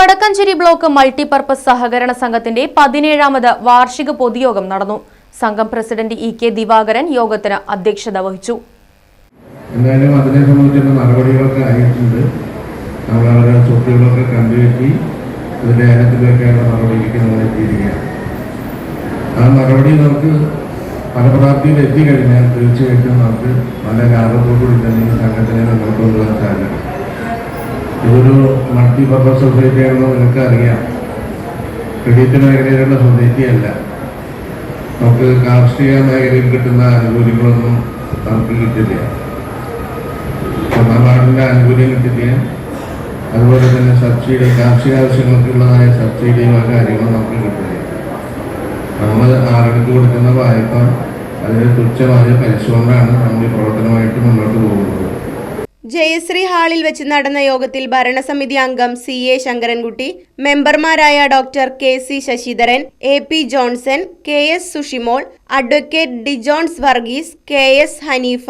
Vadakkanchery block multipurpose സഹകരണ സംഘത്തിന്റെ പതിനേഴാമത് വാർഷിക പൊതുയോഗം നടന്നു. സംഘം പ്രസിഡന്റ് ഇ കെ ദിവാകരൻ യോഗത്തിന് അധ്യക്ഷത വഹിച്ചു. എന്തായാലും അതിനെ സംബന്ധിച്ചുള്ള നടപടികളൊക്കെ ആയിട്ടുണ്ട്. നമ്മൾ അവരുടെ സ്വത്തുകളൊക്കെ കണ്ടുകെട്ടി അതിന്റെ ഏലത്തിലേക്കുള്ള നടപടിയിലേക്ക് നമ്മൾ എത്തിയിരിക്കുകയാണ് ആ നടപടി നമുക്ക് ഫലപ്രാപ്തിയിൽ എത്തിക്കഴിഞ്ഞാൽ തീർച്ചയായിട്ടും നമുക്ക് നല്ല ലാഭത്തോടുകൂടി തന്നെ സംഘത്തിനെ മുന്നോട്ട് കൊണ്ടുപോകാൻ സാധിക്കും. ഇതൊരു മൾട്ടി പർപ്പസ് സൊസൈറ്റി ആണെന്ന് നിങ്ങൾക്ക് അറിയാം ക്രെഡിറ്റ് മേഖലയിലുള്ള സൊസൈറ്റി അല്ല. നമുക്ക് കാർഷിക മേഖലയിൽ കിട്ടുന്ന ആനുകൂല്യങ്ങളൊന്നും നമുക്ക് കിട്ടില്ല. ഒന്നാം ആനുകൂല്യം കിട്ടില്ല. അതുപോലെ തന്നെ സബ്സിഡി കാർഷിക ആവശ്യങ്ങൾക്കുള്ളതായ സബ്സിഡിയും ആ കാര്യങ്ങളും നമുക്ക് കിട്ടില്ല. നമ്മൾ ആളുകൾക്ക് കൊടുക്കുന്ന വായ്പ അതിന് തുച്ഛമായ പരിശോധനയാണ് നമ്മൾ ഈ പ്രവർത്തനമായിട്ട് മുന്നോട്ട് പോകുന്നത്. ജയശ്രീ ഹാളിൽ വെച്ച് നടന്ന യോഗത്തിൽ ഭരണസമിതി അംഗം സി എ ശങ്കരൻകുട്ടി മെമ്പർമാരായ doctor K C Sasidharan A P Johnson K S Sushimol advocate Dijons Varghese K S Haneefa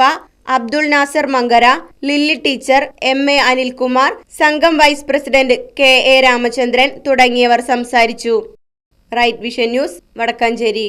Abdul Nasar Mankara Lilly teacher M A Anilkumar സംഘം vice president K A Ramachandran തുടങ്ങിയവർ സംസാരിച്ചു. Right vision news Vadakkanchery.